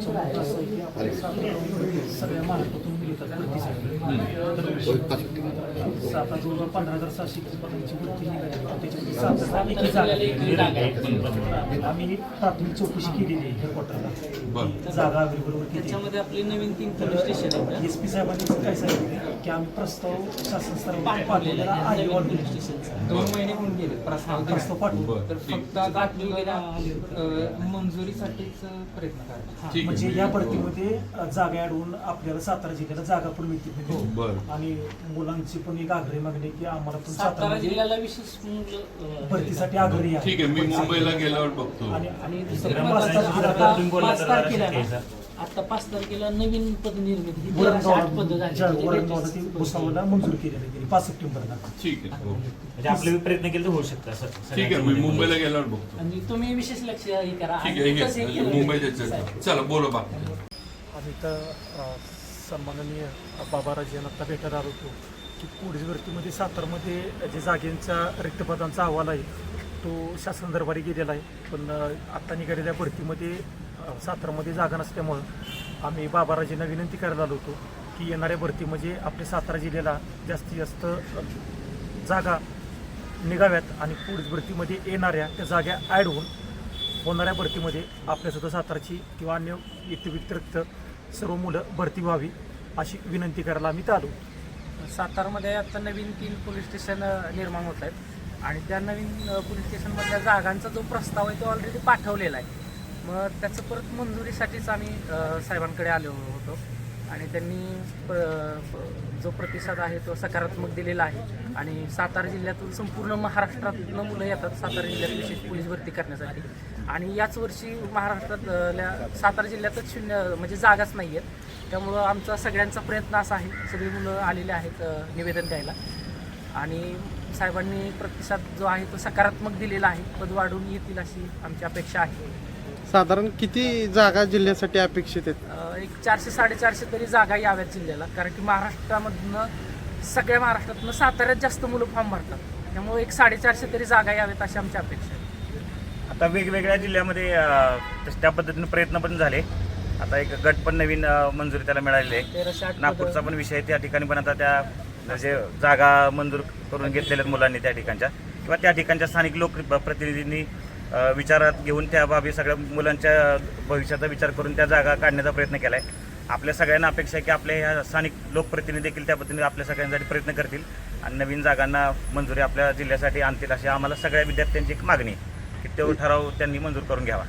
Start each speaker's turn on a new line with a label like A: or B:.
A: सगळ्या महाराष्ट्रातून मिळतात पंधरा हजार सहाशे पदांची त्याच्यामध्ये सात हजार जागा. आम्ही प्राथमिक चौकशी केलेली आहे हेडक्वार्टरला
B: बरं
A: जागा अवेलेबल होती
C: त्याच्यामध्ये आपले नवीन तीन पोलीस स्टेशन
A: एस पी साहेबांनी काय सांगितलं की आम्ही प्रस्ताव शासन स्तरावर
C: पाठवलेला आहे पोलीस स्टेशनचा दोन महिने होऊन गेले प्रस्ताव
A: प्रस्ताव पाठवू
C: तर फक्त मंजुरीसाठीच प्रयत्न
B: ठीक
A: म्हणजे या भरतीमध्ये जागा ऍडवून आपल्याला सातारा जिल्ह्याला जागा पण मिळते
B: बरं
A: आणि मुलांची पण एक आग्रही मागणी की आम्हाला पण
C: सातारा
A: सातारामध्ये
C: जिल्ह्याला विशेष मुलं, अ,
A: भरतीसाठी आग्रही आहे.
B: ठीक आहे मी मुंबईला गेल्यावर बघतो.
A: आणि दुसरं
C: आता
A: तुम्ही बोलला
C: पाच
A: तर
C: तारखेला
A: जरा
C: ना, आता पाच तारखेला नवीन पद निर्मिती ही आठ पद झाली. म्हणजे
A: ती. भुसावळला मंजूर केलेली गेली पाच सप्टेंबरला
B: ठीक आहे हो.
D: म्हणजे आपले प्रयत्न केले तर होऊ शकतात सर
B: ठीक आहे मी मुंबईला गेल्यावर बघतो.
C: आणि तुम्ही विशेष लक्ष हे करा.
B: ठीक आहे
C: आणि तसं हे
B: हे
C: केलं.
B: मुंबईच्या
C: पाहिजे.
B: चर्चा चला बोला बा.
A: आम्ही तर अ, सन्माननीय बाबाराज यांना भेटायला आलो होतो. की पोलीस भरतीमध्ये सातारमध्ये जे जागेंचा रिक्त पदांचा अहवाल आहे तो शासन दरबारी गेलेला आहे. पण आत्ता निघालेल्या भरतीमध्ये सातारामध्ये जागा नसल्यामुळं आम्ही बाबाराजींना विनंती करायला आलो होतो की येणाऱ्या भरतीमध्ये आपल्या सातारा जिल्ह्याला जास्तीत जास्त जागा निघाव्यात आणि पोलीस भरतीमध्ये येणाऱ्या त्या जागा ॲड होऊन होणाऱ्या भरतीमध्ये आपल्यासुद्धा सातारची किंवा अन्य व्यतिरिक्त सर्व मुलं भरती व्हावी अशी विनंती करायला आम्ही इथं आलो
E: सातारमध्ये आता नवीन तीन पोलीस स्टेशन निर्माण होत आहेत. आणि त्या नवीन पोलीस स्टेशनमधल्या जागांचा जो प्रस्ताव आहे तो ऑलरेडी पाठवलेला आहे. मग त्याचं परत मंजुरीसाठीच आम्ही साहेबांकडे आलो होतो. आणि त्यांनी प्र- प- जो प्रतिसाद आहे तो सकारात्मक दिलेला आहे. आणि सातारा जिल्ह्यातून संपूर्ण महाराष्ट्रातनं मुलं येतात सातारा जिल्ह्यात विशेष पोलीस भरती करण्यासाठी. आणि याच वर्षी महाराष्ट्रातल्या सातारा जिल्ह्यातच शून्य म्हणजे जागाच नाही आहेत. त्यामुळं आमचा सगळ्यांचा प्रयत्न असा आहे सगळी मुलं आलेले आहेत निवेदन द्यायला. आणि साहेबांनी प्रतिसाद जो आहे तो सकारात्मक दिलेला आहे पद वाढून येतील अशी आमची अपेक्षा आहे.
F: साधारण किती जागा जिल्ह्यासाठी अपेक्षित आहेत?
E: एक चारशे साडेचारशे तरी जागा याव्यात जिल्ह्याला. कारण की महाराष्ट्रामधनं सगळ्या महाराष्ट्रातनं साताऱ्यात जास्त मुलं फॉर्म भरतात. त्यामुळे एक साडेचारशे तरी जागा याव्यात अशी आमची अपेक्षा आहे.
D: आता वेगवेगळ्या जिल्ह्यामध्ये त्या पद्धतीने प्रयत्न पण झाले. आता एक गट पण नवीन मंजुरी त्याला मिळालेली आहे. नागपूरचा पण विषय आहे त्या ठिकाणी पण आता त्या जे जागा मंजूर करून घेतलेल्या मुलांनी त्या ठिकाणच्या. किंवा त्या ठिकाणच्या स्थानिक लोक प्रतिनिधींनी अ, विचारात घेऊन त्या बाबी सगळ्या मुलांच्या भविष्याचा विचार करून त्या जागा काढण्याचा प्रयत्न केला आहे आपल्या सगळ्यांना अपेक्षा आहे की आपल्या ह्या स्थानिक लोकप्रतिनिधी देखील त्या पद्धतीने आपल्या सगळ्यांसाठी प्रयत्न करतील. आणि नवीन जागांना मंजुरी आपल्या जिल्ह्यासाठी आणतील अशी आम्हाला सगळ्या विद्यार्थ्यांची एक मागणी आहे की तो ठराव त्यांनी मंजूर करून घ्यावा.